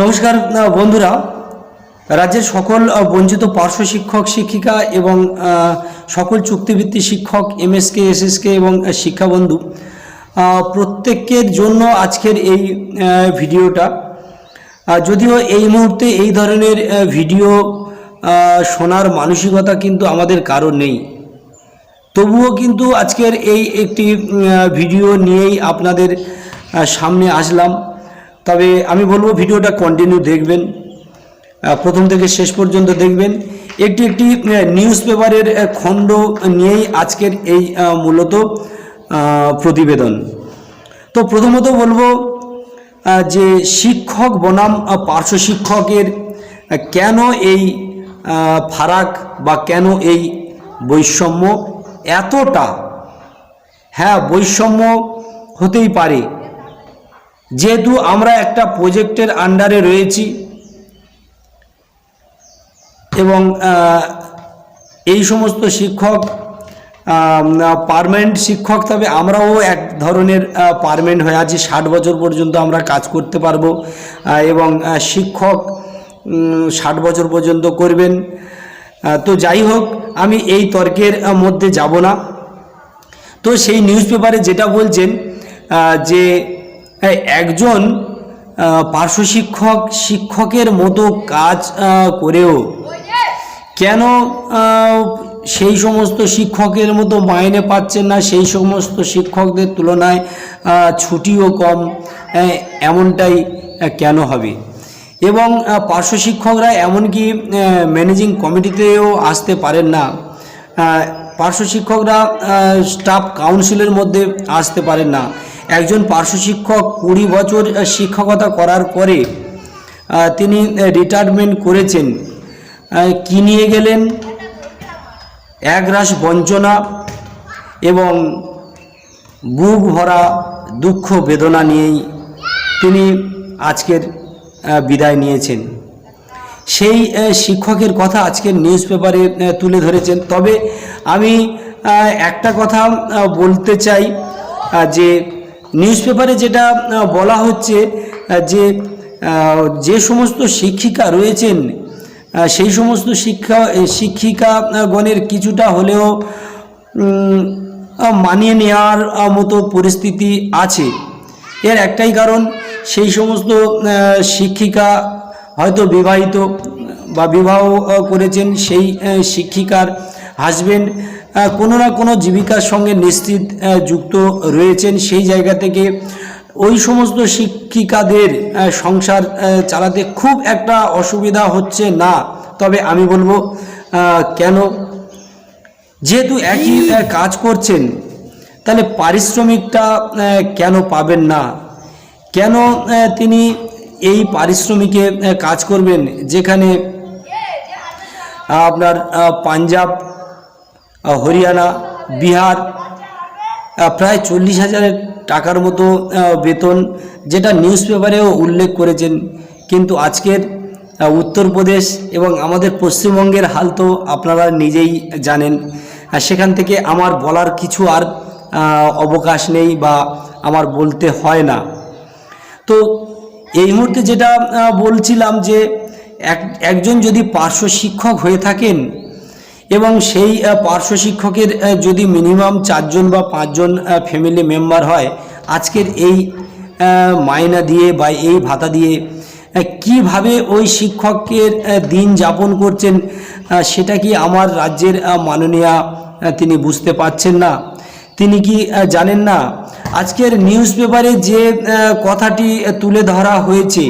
নমস্কার বন্ধুরা। রাজ্যের সকল বঞ্চিত পার্শ্ব শিক্ষক, শিক্ষিকা এবং সকল চুক্তিভিত্তিক শিক্ষক, এমএসকে, এসএসকে এবং শিক্ষাবন্ধু প্রত্যেকের জন্য আজকের এই ভিডিওটা। যদিও এই মুহূর্তে এই ধরনের ভিডিও শোনার মানসিকতা কিন্তু আমাদের কারও নেই। তবুও কিন্তু আজকের এই একটি ভিডিও নিয়েই আপনাদের সামনে আসলাম। তবে আমি বলব ভিডিওটা কন্টিনিউ দেখবেন। প্রথম থেকে শেষ পর্যন্ত দেখবেন। একটি একটি নিউজ পেপারের খণ্ড নিয়েই আজকের এই মূলত প্রতিবেদন। তো প্রথমত বলব যে শিক্ষক বনাম পার্শ্ব শিক্ষকের কেন এই ফারাক বা কেন এই বৈষম্য এতটা হ্যাঁ বৈষম্য হতেই পারে। যেহেতু আমরা একটা প্রজেক্টের আন্ডারে রয়েছি এবং এই সমস্ত শিক্ষক পারমানেন্ট শিক্ষক, তবে আমরাও এক ধরনের পারমানেন্ট হয়ে আছি। ষাট বছর পর্যন্ত আমরা কাজ করতে পারব এবং শিক্ষক ষাট বছর পর্যন্ত করবেন। তো যাই হোক, আমি এই তর্কের মধ্যে যাব না। তো সেই নিউজ পেপারে যেটা বলছেন যে একজন পার্শ্ব শিক্ষক, শিক্ষকের মতো কাজ করেও কেন সেই সমস্ত শিক্ষকের মতো মাইনে পাচ্ছেন না? সেই সমস্ত শিক্ষকদের তুলনায় ছুটিও কম এমনটাই কেন হবে? এবং পার্শ্ব শিক্ষকরা এমনকি ম্যানেজিং কমিটিতেও আসতে পারেন না। পার্শ্ব শিক্ষকরা স্টাফ কাউন্সিলের মধ্যে আসতে পারেন না। একজন পার্শ্ব শিক্ষক কুড়ি বছর শিক্ষকতা করার পরে তিনি রিটায়ারমেন্ট করেছেন। কি নিয়ে গেলেন? একরাশ বঞ্চনা এবং বুক ভরা দুঃখ বেদনা নিয়েই তিনি আজকের বিদায় নিয়েছেন। সেই শিক্ষকের কথা আজকের নিউজ পেপারে তুলে ধরেছেন। তবে আমি একটা কথা বলতে চাই যে নিউজ পেপারে যেটা বলা হচ্ছে যে যে সমস্ত শিক্ষিকা রয়েছেন সেই সমস্ত শিক্ষা শিক্ষিকাগণের কিছুটা হলেও মানিয়ে নেওয়ার মতো পরিস্থিতি আছে। এর একটাই কারণ সেই সমস্ত শিক্ষিকা হয়তো বিবাহিত বা বিবাহ করেছেন, সেই শিক্ষিকার হাজবেন্ড কোনো না কোনো জীবিকার সঙ্গে নিশ্চিত যুক্ত রয়েছেন সেই জায়গা থেকে। ওই সমস্ত শিক্ষিকাদের সংসার চালাতে খুব একটা অসুবিধা হচ্ছে না। তবে আমি বলব কেন? যেহেতু একই কাজ করছেন, তাহলে পারিশ্রমিকটা কেন পাবেন না? কেন তিনি এই পারিশ্রমিকে কাজ করবেন? যেখানে আপনার পাঞ্জাব হরিয়ানা, বিহার প্রায় চল্লিশ হাজারের টাকার মতো বেতন, যেটা নিউজ পেপারেও উল্লেখ করেছেন। কিন্তু আজকের উত্তরপ্রদেশ এবং আমাদের পশ্চিমবঙ্গের হাল তো আপনারা নিজেই জানেন। সেখান থেকে আমার বলার কিছু আর অবকাশ নেই বা আমার বলতে হয় না। তো এই মুহূর্তে যেটা বলছিলাম যে এক, একজন যদি পার্শ্ব শিক্ষক হয়ে থাকেন এবং সেই পার্শ্ব শিক্ষকের যদি মিনিমাম চারজন বা পাঁচজন ফ্যামিলি মেম্বার হয়, আজকের এই মায়না দিয়ে বা এই ভাতা দিয়ে কীভাবে ওই শিক্ষকের দিন যাপন করছেন সেটা কি আমার রাজ্যের মাননীয়া তিনি বুঝতে পারছেন না? তিনি কি জানেন না? আজকের নিউজ পেপারে যে কথাটি তুলে ধরা হয়েছে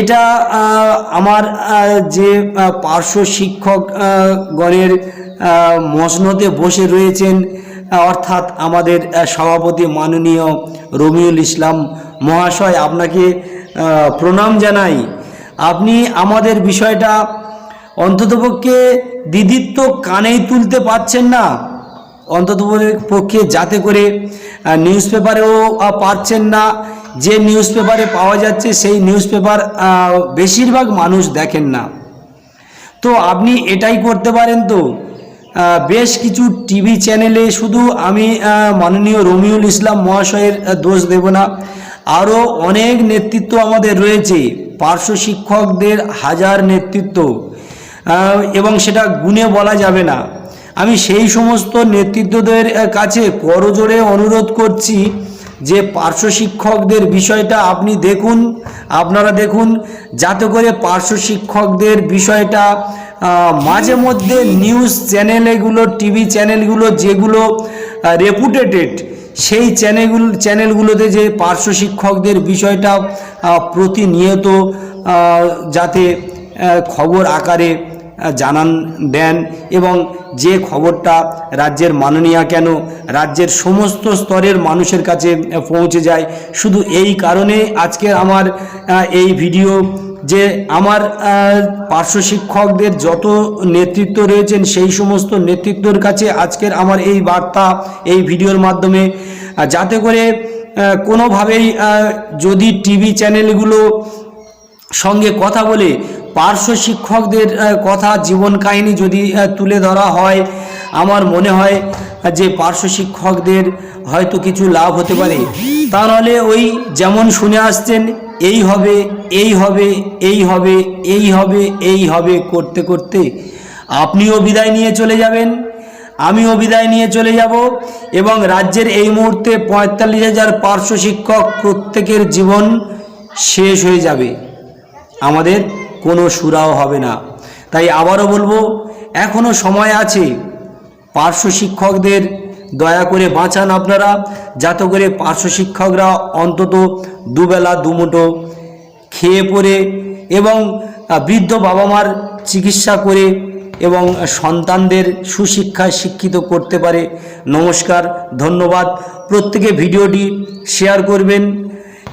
এটা আমার যে পার্শ্ব শিক্ষক গণের আহ, মসনদে বসে রয়েছেন অর্থাৎ আমাদের সভাপতি মাননীয় রমিউল ইসলাম মহাশয় আপনাকে প্রণাম জানাই। আপনি আমাদের বিষয়টা অন্ততপক্ষে দিদিত্ব কানেই তুলতে পারছেন না। অন্তত পক্ষে যাতে করে নিউজ পেপারেও পাচ্ছেন না। যে নিউজ পেপারে পাওয়া যাচ্ছে, সেই নিউজ পেপার বেশিরভাগ মানুষ দেখেন না। তো আপনি এটাই করতে পারেন তো। বেশ কিছু টিভি চ্যানেলে শুধু আমি মাননীয় রমিউল ইসলাম মহাশয়ের দোষ দেব না। আরও অনেক নেতৃত্ব আমাদের রয়েছে, পার্শ্ব শিক্ষকদের হাজার নেতৃত্ব। এবং সেটা গুণে বলা যাবে না। আমি সেই সমস্ত নেতৃত্বদের কাছে করজোড়ে অনুরোধ করছি যে পার্শ্ব শিক্ষকদের বিষয়টা আপনি দেখুন, আপনারা দেখুন, যাতে করে পার্শ্ব শিক্ষকদের বিষয়টা মাঝে মধ্যে নিউজ চ্যানেল চ্যানেলগুলো টিভি চ্যানেলগুলো যেগুলো রেপুটেটেড সেই চ্যানেলগুলো, চ্যানেলগুলোতে যে পার্শ্ব শিক্ষকদের বিষয়টা প্রতিনিয়ত যাতে খবর আকারে জানান দেন এবং যে খবরটা রাজ্যের মাননীয়া কেন রাজ্যের সমস্ত স্তরের মানুষের কাছে পৌঁছে যায়, শুধু এই কারণে আজকের আমার এই ভিডিও যে আমার পার্শ্ব শিক্ষকদের যত নেতৃত্ব রয়েছেন সেই সমস্ত নেতৃত্বর কাছে আজকের আমার এই বার্তা এই ভিডিওর মাধ্যমে যাতে করে কোনোভাবেই যদি টিভি চ্যানেলগুলো সঙ্গে কথা বলে পার্শ্ব শিক্ষকদের কথা, জীবন কাহিনী যদি তুলে ধরা হয়, আমার মনে হয় যে পার্শ্ব শিক্ষকদের হয়তো কিছু লাভ হতে পারে। তা নাহলে ওই যেমন শুনে আসছেন, এই হবে এই হবে এই হবে এই হবে এই হবে করতে করতে আপনিও বিদায় নিয়ে চলে যাবেন, আমিও বিদায় নিয়ে চলে যাব এবং রাজ্যের এই মুহূর্তে পঁয়তাল্লিশ হাজার পার্শ্ব শিক্ষক প্রত্যেকের জীবন শেষ হয়ে যাবে। আমাদের কোনো সুরাও হবে না। তাই আবারও বলব এখনও সময় আছে পার্শ্ব শিক্ষকদের দয়া করে বাঁচান আপনারা, যাতে করে পার্শ্ব শিক্ষকরা অন্তত দুবেলা, দুমুঠো খেয়ে পড়ে এবং বৃদ্ধ বাবা মার চিকিৎসা করে এবং সন্তানদের সুশিক্ষায় শিক্ষিত করতে পারে। নমস্কার, ধন্যবাদ। প্রত্যেকে ভিডিওটি শেয়ার করবেন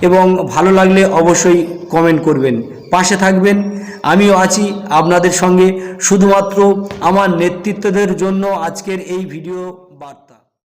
এবং ভালো লাগলে অবশ্যই কমেন্ট করবেন। পাশে থাকবেন। আমিও আছি আপনাদের সঙ্গে। শুধুমাত্র আমার নেতৃত্বদের জন্য আজকের এই ভিডিও